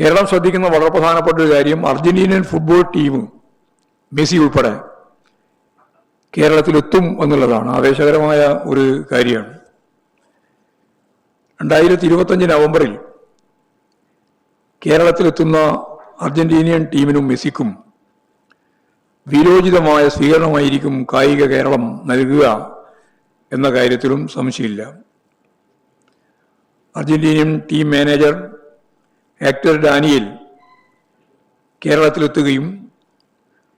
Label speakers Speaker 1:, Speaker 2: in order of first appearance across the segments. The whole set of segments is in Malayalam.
Speaker 1: കേരളം ശ്രദ്ധിക്കുന്ന വളരെ പ്രധാനപ്പെട്ട ഒരു കാര്യം അർജന്റീനിയൻ ഫുട്ബോൾ ടീം മെസ്സി ഉൾപ്പെടെ കേരളത്തിലെത്തും എന്നുള്ളതാണ് ആവേശകരമായ ഒരു കാര്യമാണ്. രണ്ടായിരത്തി ഇരുപത്തഞ്ച് നവംബറിൽ കേരളത്തിലെത്തുന്ന അർജന്റീനിയൻ ടീമിനും മെസ്സിക്കും വിരോചിതമായ സ്വീകരണമായിരിക്കും കായിക കേരളം നൽകുക എന്ന കാര്യത്തിലും സംശയമില്ല. Argentinian team manager Hector Daniel കേരളത്തിലെത്തുകയും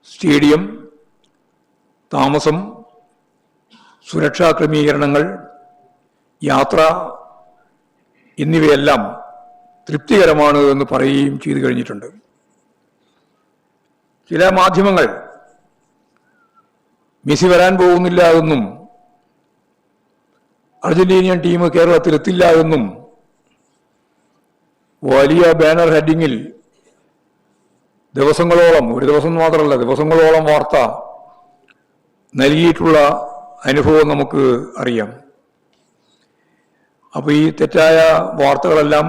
Speaker 1: stadium താമസം സുരക്ഷാ ക്രമീകരണങ്ങൾ യാത്ര എന്നിവയെല്ലാം തൃപ്തികരമാണ് എന്ന് പറയുകയും ചെയ്തു കഴിഞ്ഞിട്ടുണ്ട്. ചില മാധ്യമങ്ങൾ മെസ്സി വരാൻ പോകുന്നില്ല എന്നും അർജന്റീനിയൻ ടീം കേരളത്തിലെത്തില്ല എന്നും വലിയ ബാനർ ഹെഡിങ്ങിൽ ദിവസങ്ങളോളം ഒരു ദിവസം മാത്രമല്ല ദിവസങ്ങളോളം വാർത്ത നൽകിയിട്ടുള്ള അനുഭവം നമുക്ക് അറിയാം. അപ്പോൾ ഈ തെറ്റായ വാർത്തകളെല്ലാം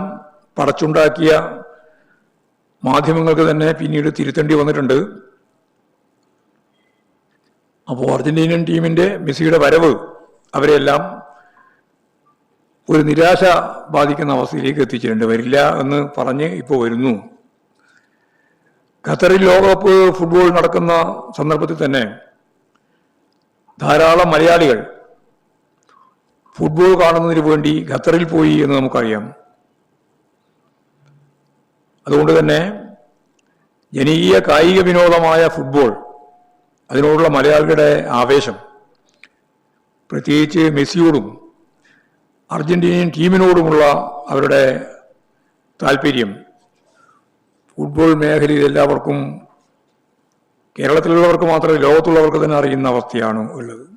Speaker 1: പടച്ചുണ്ടാക്കിയ മാധ്യമങ്ങൾക്ക് തന്നെ പിന്നീട് തിരുത്തേണ്ടി വന്നിട്ടുണ്ട്. അപ്പോൾ അർജന്റീനിയൻ ടീമിന്റെ മെസ്സിയുടെ വരവ് അവരെല്ലാം ഒരു നിരാശ ബാധിക്കുന്ന അവസ്ഥയിലേക്ക് എത്തിച്ചിട്ടുണ്ട്. വരില്ല എന്ന് പറഞ്ഞ് ഇപ്പോൾ വരുന്നു. ഖത്തറിൽ ലോകകപ്പ് ഫുട്ബോൾ നടക്കുന്ന സന്ദർഭത്തിൽ തന്നെ ധാരാളം മലയാളികൾ ഫുട്ബോൾ കാണുന്നതിന് വേണ്ടി ഖത്തറിൽ പോയി എന്ന് നമുക്കറിയാം. അതുകൊണ്ട് തന്നെ ജനകീയ കായിക വിനോദമായ ഫുട്ബോൾ അതിനോടുള്ള മലയാളികളുടെ ആവേശം പ്രത്യേകിച്ച് മെസ്സിയോടും അർജന്റീനിയൻ ടീമിനോടുമുള്ള അവരുടെ താല്പര്യം ഫുട്ബോൾ മേഖലയിൽ എല്ലാവർക്കും കേരളത്തിലുള്ളവർക്ക് മാത്രമേ ലോകത്തുള്ളവർക്ക് തന്നെ അറിയുന്ന അവസ്ഥയാണ് ഉള്ളത്.